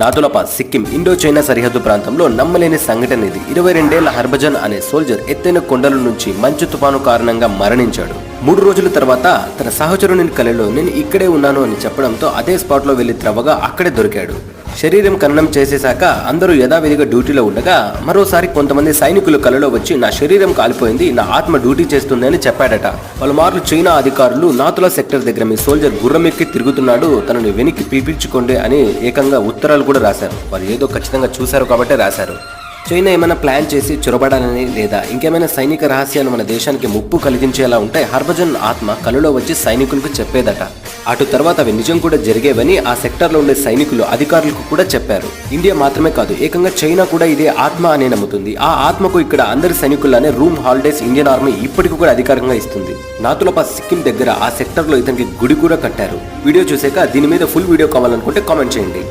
నాతులపాస్ Sikkim Indo China సరిహద్దు ప్రాంతంలో నమ్మలేని సంఘటన ఇది ఇరవై రెండేళ్ళ హర్భజన్ అనే సోల్జర్ ఎత్తైన కొండల నుంచి మంచు తుఫాను కారణంగా మరణించాడు. మూడు రోజుల తర్వాత తన సహచరుని కలలో నేను ఇక్కడే ఉన్నాను అని చెప్పడంతో అదే స్పాట్లో వెళ్ళి త్రవ్వగా అక్కడే దొరికాడు. శరీరం ఖననం చేసేశాక అందరూ యథావిధిగా డ్యూటీలో ఉండగా మరోసారి కొంతమంది సైనికులు కలలో వచ్చి నా శరీరం కాలిపోయింది నా ఆత్మ డ్యూటీ చేస్తుంది అని చెప్పాడట. పలుమార్లు చైనా అధికారులు నాతుల సెక్టర్ దగ్గర మీ సోల్జర్ గుర్రమెక్కి తిరుగుతున్నాడు తనని వెనక్కి పిలిపించుకోండి అని ఏకంగా ఉత్తరాలు కూడా రాశారు. వారు ఏదో ఖచ్చితంగా చూశారు కాబట్టే రాశారు. చైనా ఏమైనా ప్లాన్ చేసి చొరబడాలని లేదా ఇంకేమైనా సైనిక రహస్యాలు మన దేశానికి ముప్పు కలిగించేలా ఉంటే హర్భజన్ ఆత్మ కలలో వచ్చి సైనికులకు చెప్పేదట. అటు తర్వాత అవి నిజం కూడా జరిగేవని ఆ సెక్టార్లో ఉండే సైనికులు అధికారులకు కూడా చెప్పారు. ఇండియా మాత్రమే కాదు ఏకంగా చైనా కూడా ఇదే ఆత్మ అనే నమ్ముతుంది. ఆ ఆత్మకు ఇక్కడ అందరి సైనికుల్లానే రూమ్ హాలిడేస్ ఇండియన్ ఆర్మీ ఇప్పటికి కూడా అధికారంగా ఇస్తుంది. నాతులపా సిక్కిం దగ్గర ఆ సెక్టార్లో ఇతనికి గుడి కూడా కట్టారు. వీడియో చూసాక దీని మీద ఫుల్ వీడియో కావాలనుకుంటే కామెంట్ చేయండి.